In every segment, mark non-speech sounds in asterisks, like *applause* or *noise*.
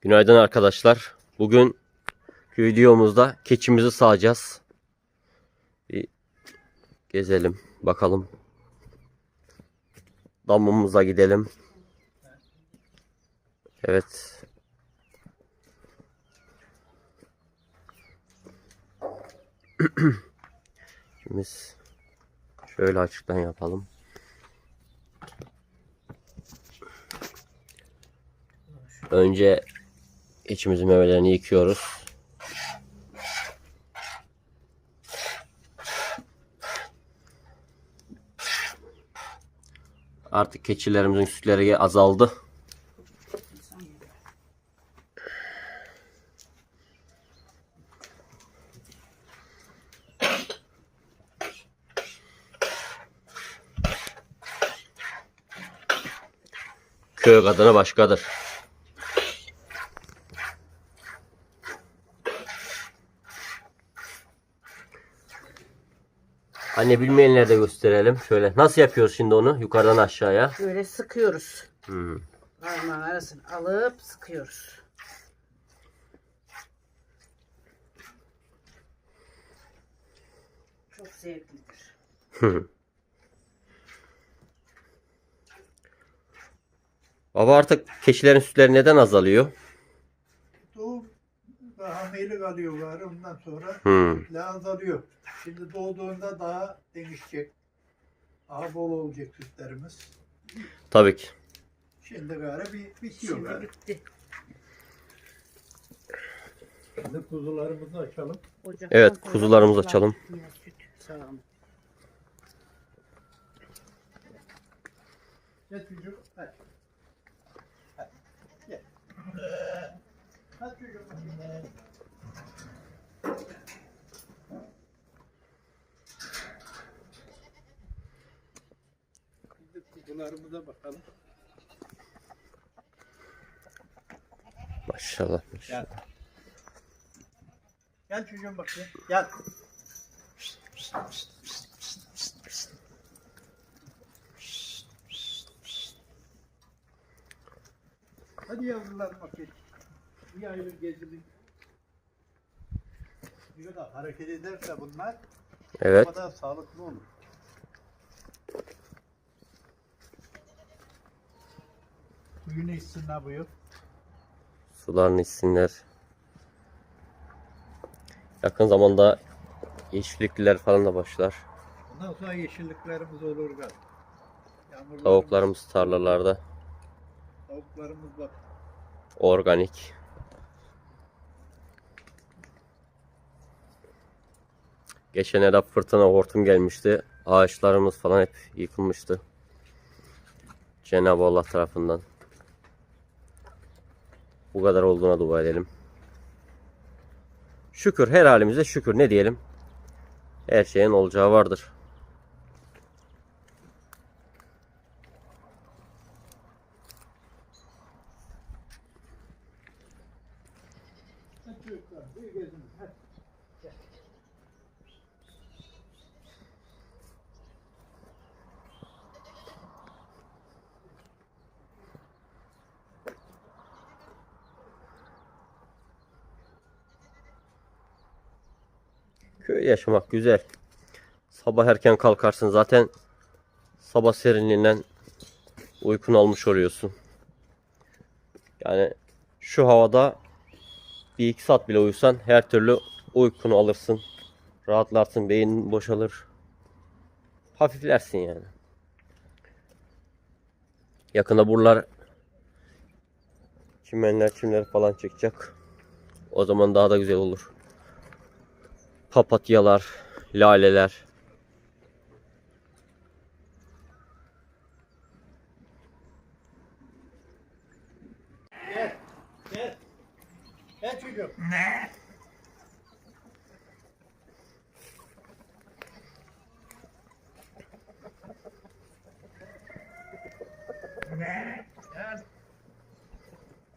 Günaydın arkadaşlar. Bugün videomuzda keçimizi sağacağız. Bir gezelim bakalım. Damımıza gidelim. Evet. *clears throat* Şimdi şöyle açıktan yapalım. Önce içimizin memelerini yıkıyoruz. Artık keçilerimizin sütleri azaldı. Köy kadını başkadır. Anne bilmeyenlere de gösterelim. Şöyle nasıl yapıyoruz şimdi onu yukarıdan aşağıya? Böyle sıkıyoruz. Hmm. Parmağın arasını alıp sıkıyoruz. Çok zevklidir. *laughs* Baba artık keçilerin sütleri neden azalıyor? Doğum daha meyli kalıyor var ondan sonra Hmm. daha azalıyor. Şimdi doğduğunda daha değişecek. Daha bol olacak sütlerimiz. Tabii ki. Şimdi gari bir bitiyor Şimdi gari. bitti. Şimdi kuzularımızı açalım. Ocaktan Evet, sonra kuzularımızı kuzular açalım. süt sağalım. Gel çocuğum. Hadi. Hadi. Gel. Hadi çocuğum. Kuzularımıza bakalım. Maşallah. Gel. Gel çocuğum bakayım. Gel. Hadi yavrular bakayım. Bir ayrı gezelim. Bir kadar hareket ederse bunlar Evet. o kadar sağlıklı olur. Suyunu içsinler bu yıl. Sularını içsinler. Yakın zamanda yeşillikler falan da başlar. Ondan sonra yeşilliklerimiz olur galiba. Yağmurlarımız, Tavuklarımız tarlalarda. Tavuklarımız bak. Organik. Geçenlerde fırtına hortum gelmişti. Ağaçlarımız falan hep yıkılmıştı. Cenab-ı Allah tarafından. Bu kadar olduğuna dua edelim. Şükür her halimize şükür ne diyelim. Her şeyin olacağı vardır. Bir gezin. Hadi. Köy yaşamak güzel. Sabah erken kalkarsın zaten sabah serinliğinden uykunu almış oluyorsun. Yani şu havada bir iki saat bile uyusan her türlü uykunu alırsın. Rahatlarsın, beynin boşalır. Hafiflersin yani. Yakında buralar çimenler, çimler falan çıkacak. O zaman daha da güzel olur papatyalar, laleler. Gel. Gel. Gel çocuğum. Gel.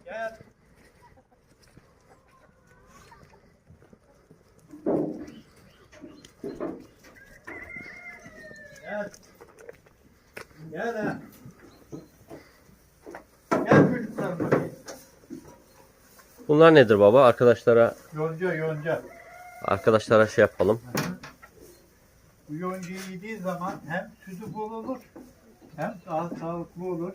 Gel. Gel. Gel ha. Gel çocuklar bakayım. Bunlar nedir baba? Arkadaşlara Yonca yonca. arkadaşlara şey yapalım. Bu yoncayı yediği zaman hem sütü bol olur hem daha sağlıklı olur.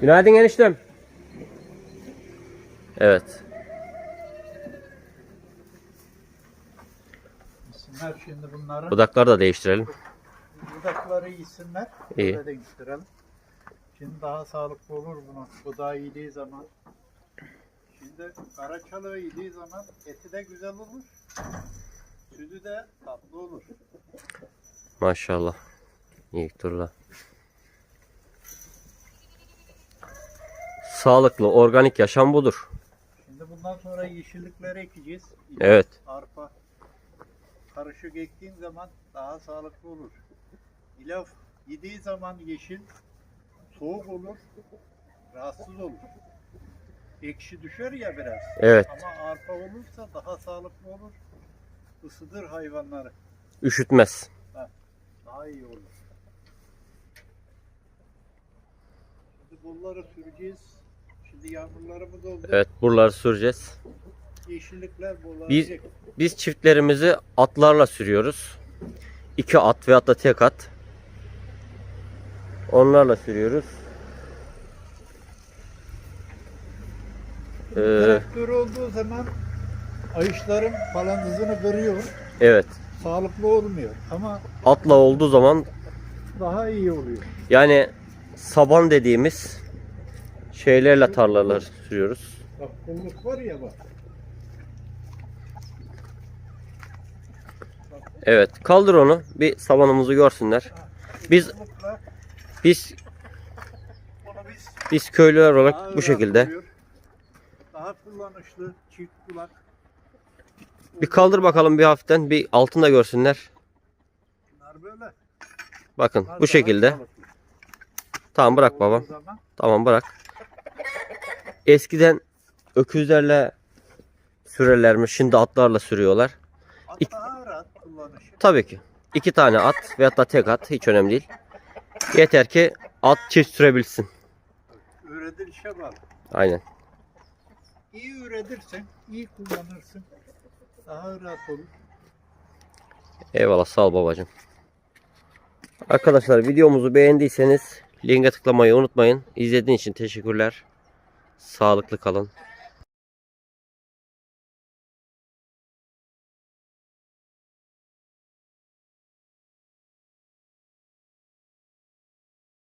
Günaydın eniştem. Evet. Yesinler şimdi bunları. Budakları da değiştirelim. Budakları yesinler. İyi. Böyle değiştirelim. Şimdi daha sağlıklı olur bunu. Budağı yediği zaman. Şimdi karaçalığı yediği zaman eti de güzel olur. Sütü de tatlı olur. Maşallah. İyi durla. Sağlıklı, organik yaşam budur. Şimdi bundan sonra yeşillikleri ekeceğiz. Evet. Arpa. Karışık ektiğin zaman daha sağlıklı olur. İlaf yediği zaman yeşil soğuk olur. Rahatsız olur. Ekşi düşer ya biraz. Evet. Ama arpa olursa daha sağlıklı olur. Isıdır hayvanları. Üşütmez. Daha iyi olur. Şimdi bunları süreceğiz. Şimdi yağmurlarımız oldu. Evet, buraları süreceğiz. Yeşillikler Biz bollanacak. biz çiftlerimizi atlarla sürüyoruz. İki at veyahut da tek at. Onlarla sürüyoruz. Ee, Traktör olduğu zaman ayışların balansını kırıyor. evet. Sağlıklı olmuyor. Ama Atla olduğu zaman daha iyi oluyor. yani saban dediğimiz şeylerle tarlalar sürüyoruz. Bak kulluk var ya bak. Evet, kaldır onu. Bir sabanımızı görsünler. Biz- Biz biz köylüler daha olarak bu şekilde. Daha kullanışlı çift kulak. Bir kaldır bakalım bir hafiften. Bir altında görsünler. Bunlar böyle. Bakın Bunlar bu şekilde. sağlıklı. Tamam bırak babam. Tamam bırak. Eskiden öküzlerle sürerlermiş. Şimdi atlarla sürüyorlar. at İk- daha rahat kullanışı. Tabii ki. iki tane at veyahut da tek at hiç önemli değil. Yeter ki at çift sürebilsin. Üretilişe bağlı. Aynen. İyi üretirsen, iyi kullanırsın. Daha rahat olur. Eyvallah sağ ol babacığım. Arkadaşlar videomuzu beğendiyseniz linke tıklamayı unutmayın. İzlediğiniz için teşekkürler. Sağlıklı kalın.